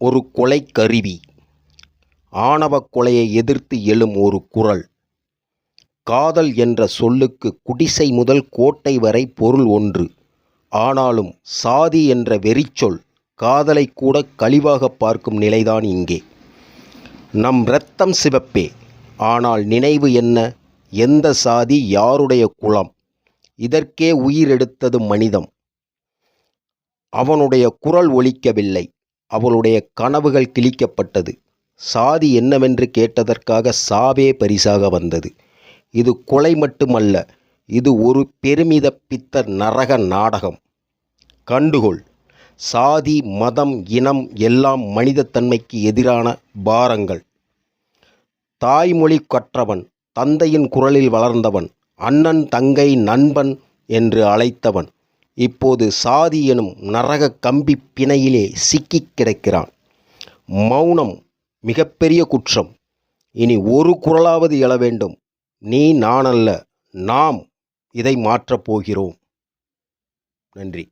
ஒரு கொலை கருவி. ஆணவக் கொலையை எதிர்த்து எழும் ஒரு குரல். காதல் என்ற சொல்லுக்கு குடிசை முதல் கோட்டை வரை பொருள் ஒன்று. ஆனாலும் சாதி என்ற வெறிச்சொல் காதலை கூட கழிவாகப் பார்க்கும் நிலைதான் இங்கே. நம் இரத்தம் சிவப்பே. ஆனால் நினைவு என்ன? எந்த சாதி யாருடைய குலம் இதற்கே உயிரெடுத்தது மனிதம். அவனுடைய குரல் ஒலிக்கவில்லை. அவளுடைய கனவுகள் கிழிக்கப்பட்டது. சாதி என்னவென்று கேட்டதற்காக சாவே பரிசாக வந்தது. இது கொலை மட்டுமல்ல இது ஒரு பெருமித பித்த நரக நாடகம். கண்டுகொள் சாதி மதம் இனம் எல்லாம் மனிதத்தன்மைக்கு எதிரான பாரங்கள். தாய்மொழி கற்றவன் தந்தையின் குரலில் வளர்ந்தவன் அண்ணன் தங்கை நண்பன் என்று அழைத்தவன் இப்போது சாதி எனும் நரக கம்பி பிணையிலே சிக்கிக் கிடக்கிறான். மௌனம் மிகப்பெரிய குற்றம். இனி ஒரு குரலாவது எழ வேண்டும். நீ நானல்ல நாம் இதை மாற்றப் போகிறோம். நன்றி.